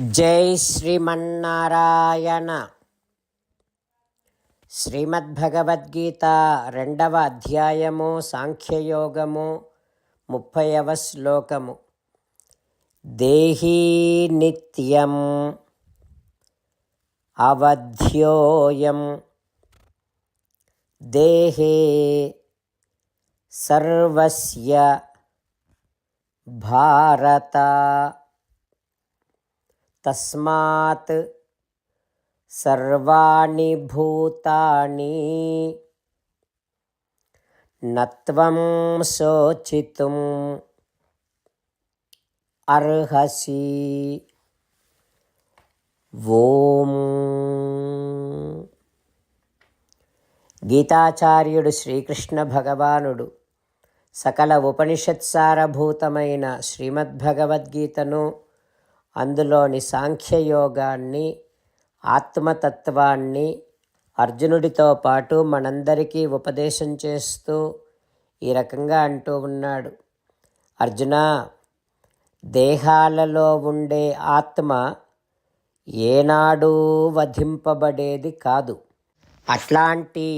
జై శ్రీమన్నారాయణ. శ్రీమద్భగవద్గీత రెండవ అధ్యాయము సాంఖ్యయోగము ముప్పైవ శ్లోకము. దేహీ నిత్యం అవధ్యోయం. దేహే సర్వస్య భారత. తస్మాత్ సర్వాణి భూతాని నత్వం శోచితుం అర్హసి. ఓం. గీతాచార్యుడు శ్రీకృష్ణ భగవానుడు సకల ఉపనిషత్సారభూతమైన శ్రీమద్భగవద్గీతను అందులోని సాంఖ్యయోగాన్ని ఆత్మతత్వాన్ని అర్జునుడితో పాటు మనందరికీ ఉపదేశం చేస్తూ ఈ రకంగా అంటూ ఉన్నాడు. అర్జున దేహాలలో ఉండే ఆత్మ ఏనాడూ వధింపబడేది కాదు. అట్లాంటి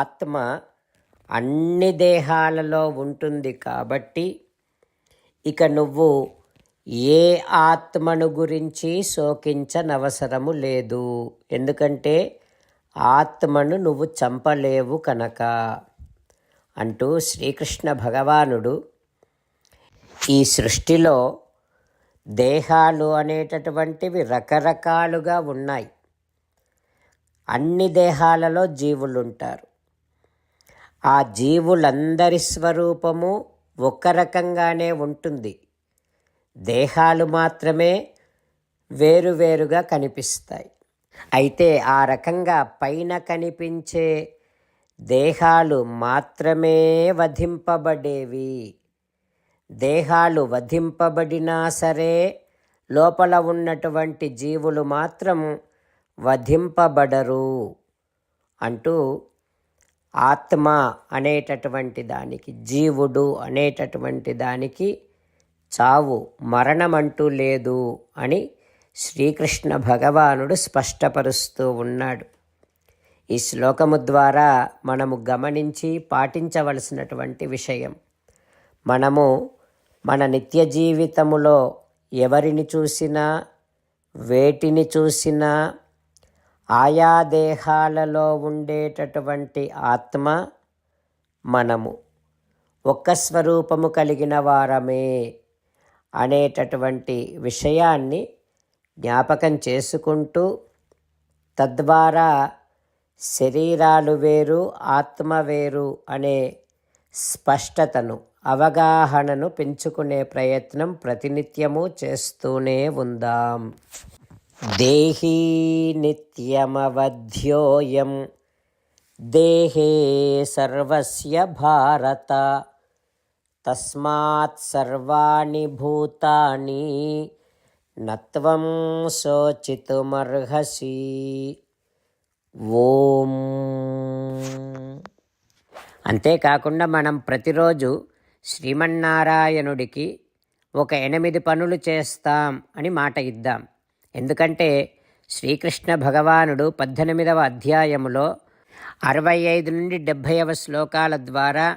ఆత్మ అన్ని దేహాలలో ఉంటుంది కాబట్టి ఇక నువ్వు ఏ ఆత్మను గురించి శోకించనవసరము లేదు. ఎందుకంటే ఆత్మను నువ్వు చంపలేవు కనుక. అంటూ శ్రీకృష్ణ భగవానుడు ఈ సృష్టిలో దేహాలు అనేటటువంటివి రకరకాలుగా ఉన్నాయి. అన్ని దేహాలలో జీవులుంటారు. ఆ జీవులందరి స్వరూపము ఒక రకంగానే ఉంటుంది. దేహాలు మాత్రమే వేరువేరుగా కనిపిస్తాయి. అయితే ఆ రకంగా పైన కనిపించే దేహాలు మాత్రమే వధింపబడేవి. దేహాలు వధింపబడినా సరే లోపల ఉన్నటువంటి జీవులు మాత్రం వధింపబడరు అంటూ ఆత్మ అనేటటువంటి దానికి జీవుడు అనేటటువంటి దానికి చావు మరణమంటూ లేదు అని శ్రీకృష్ణ భగవానుడు స్పష్టపరుస్తూ ఉన్నాడు. ఈ శ్లోకము ద్వారా మనము గమనించి పాటించవలసినటువంటి విషయం. మనము మన నిత్య జీవితములో ఎవరిని చూసినా వేటిని చూసినా ఆయా దేహాలలో ఉండేటటువంటి ఆత్మ మనము. ఒక్క స్వరూపము కలిగిన వారమే అనేటటువంటి విషయాన్ని జ్ఞాపకం చేసుకుంటూ తద్వారా శరీరాలు వేరు ఆత్మ వేరు అనే స్పష్టతను అవగాహనను పెంచుకునే ప్రయత్నం ప్రతినిత్యము చేస్తూనే ఉందాం. దేహీ నిత్యమవధ్యోయం దేహే సర్వస్య భారత. తస్మాత్ సర్వాణి భూతాని నత్వం శోచితుమర్హసి. ఓం. అంతేకాకుండా మనం ప్రతిరోజు శ్రీమన్నారాయణుడికి ఒక ఎనిమిది పనులు చేస్తాం అని మాట ఇద్దాం. ఎందుకంటే శ్రీకృష్ణ భగవానుడు పద్దెనిమిదవ అధ్యాయములో అరవై ఐదు నుండి డెబ్భైవ శ్లోకాల ద్వారా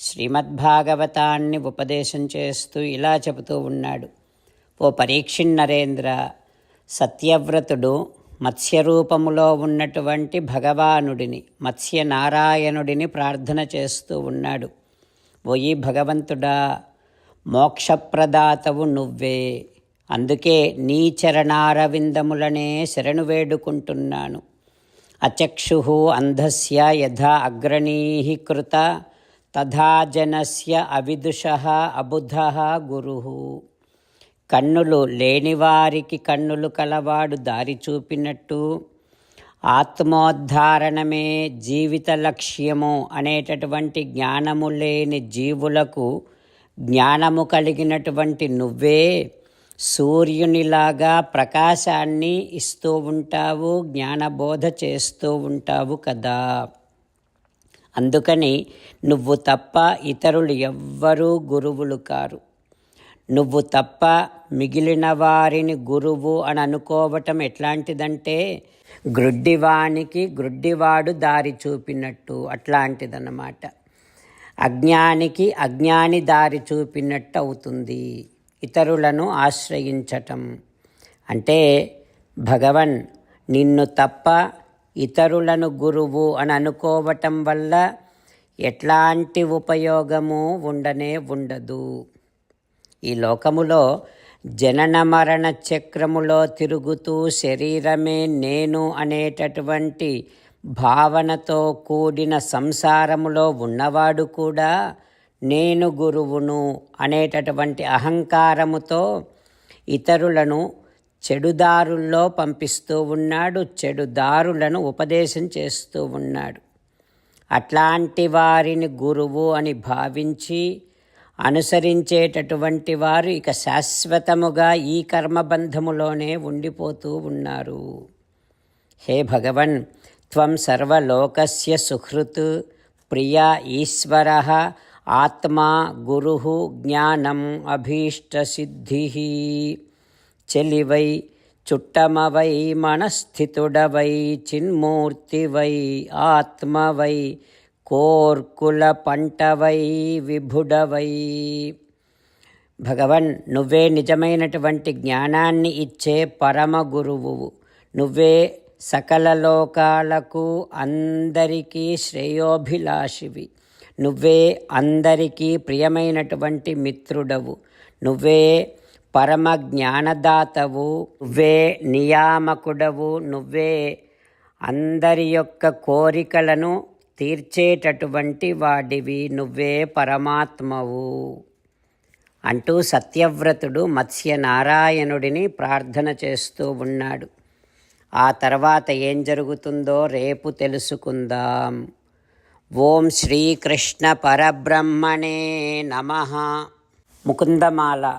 శ్రీమద్భాగవతాన్ని ఉపదేశం చేస్తూ ఇలా చెబుతూ ఉన్నాడు. ఓ పరీక్షిణ్ నరేంద్ర సత్యవ్రతుడు మత్స్యరూపములో ఉన్నటువంటి భగవానుడిని మత్స్యనారాయణుడిని ప్రార్థన చేస్తూ ఉన్నాడు. ఓయి భగవంతుడా మోక్షప్రదాతవు నువ్వే. అందుకే నీ చరణారవిందములనే శరణు వేడుకుంటున్నాను. అచక్షు అంధస్య యథా అగ్రణీ కృత. తథా జనస్య అవిదుష అబుధ గురు. కన్నులు లేనివారికి కన్నులు కలవాడు దారి చూపినట్టు. ఆత్మోద్ధారణమే జీవిత లక్ష్యము అనేటటువంటి జ్ఞానము లేని జీవులకు జ్ఞానము కలిగినటువంటి నువ్వే సూర్యునిలాగా ప్రకాశాన్ని ఇస్తూ ఉంటావు జ్ఞానబోధ చేస్తూ ఉంటావు కదా. అందుకని నువ్వు తప్ప ఇతరులు ఎవ్వరూ గురువులు కారు. నువ్వు తప్ప మిగిలిన వారిని గురువు అని అనుకోవటం ఎట్లాంటిదంటే గ్రుడ్డివానికి గ్రుడ్డివాడు దారి చూపినట్టు అట్లాంటిదన్నమాట. అజ్ఞానికి అజ్ఞాని దారి చూపినట్టు అవుతుంది ఇతరులను ఆశ్రయించటం. అంటే భగవన్ నిన్ను తప్ప ఇతరులను గురువు అని అనుకోవటం వల్ల ఎట్లాంటి ఉపయోగము ఉండనే ఉండదు. ఈ లోకములో జనన మరణ చక్రములో తిరుగుతూ శరీరమే నేను అనేటటువంటి భావనతో కూడిన సంసారములో ఉన్నవాడు కూడా నేను గురువును అనేటటువంటి అహంకారముతో ఇతరులను చెడుదారుల్లో పంపిస్తూ ఉన్నాడు చెడుదారులను ఉపదేశం చేస్తూ ఉన్నాడు. అట్లాంటి వారిని గురువు అని భావించి అనుసరించేటటువంటి వారు ఇక శాశ్వతముగా ఈ కర్మబంధములోనే ఉండిపోతూ ఉన్నారు. హే భగవన్ త్వం సర్వలోకస్య సుహృత్ ప్రియ ఈశ్వర ఆత్మా గురు జ్ఞానం అభీష్టసిద్ధి చెలివై చుట్టమవై మనస్థితుడవై చిన్మూర్తివై ఆత్మవై కోర్కుల పంటవై విభుడవై. భగవన్ నువ్వే నిజమైనటువంటి జ్ఞానాన్ని ఇచ్చే పరమ గురువు. నువ్వే సకల లోకాలకు అందరికీ శ్రేయోభిలాషివి. నువ్వే అందరికీ ప్రియమైనటువంటి మిత్రుడవు. నువ్వే పరమ జ్ఞానదాతవు నువ్వే నియామకుడవు నువ్వే అందరి యొక్క కోరికలను తీర్చేటటువంటి వాడివి నువ్వే పరమాత్మవు. అంటూ సత్యవ్రతుడు మత్స్యనారాయణుడిని ప్రార్థన చేస్తూ ఉన్నాడు. ఆ తర్వాత ఏం జరుగుతుందో రేపు తెలుసుకుందాం. ఓం శ్రీకృష్ణ పరబ్రహ్మణే నమ. ముకుందమాల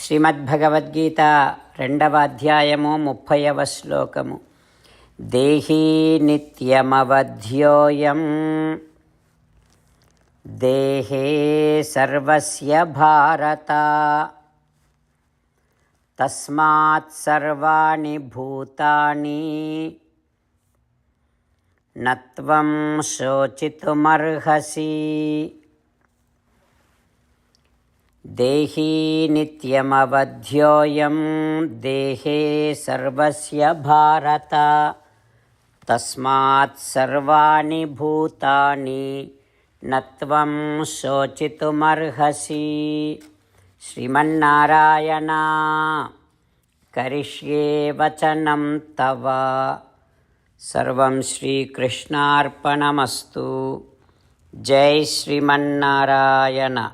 శ్రీమద్భగవద్గీత రెండవ అధ్యాయము ముప్పైవ శ్లోకము. దేహీ నిత్యమవధ్యోయం. దేహే సర్వస్య భారత. తస్మాత్ సర్వాణి భూతాని. నత్వం శోచితుమర్హసి. దేహీ నిత్యమవధ్యోయం దేహే సర్వస్య భారత. తస్మాత్ సర్వాణి భూతాని నత్వం శోచితుమర్హసి. శ్రీమన్నారాయణ కరిష్యే వచనం తవ. సర్వం శ్రీకృష్ణార్పణమస్తు. జై శ్రీమన్నారాయణ.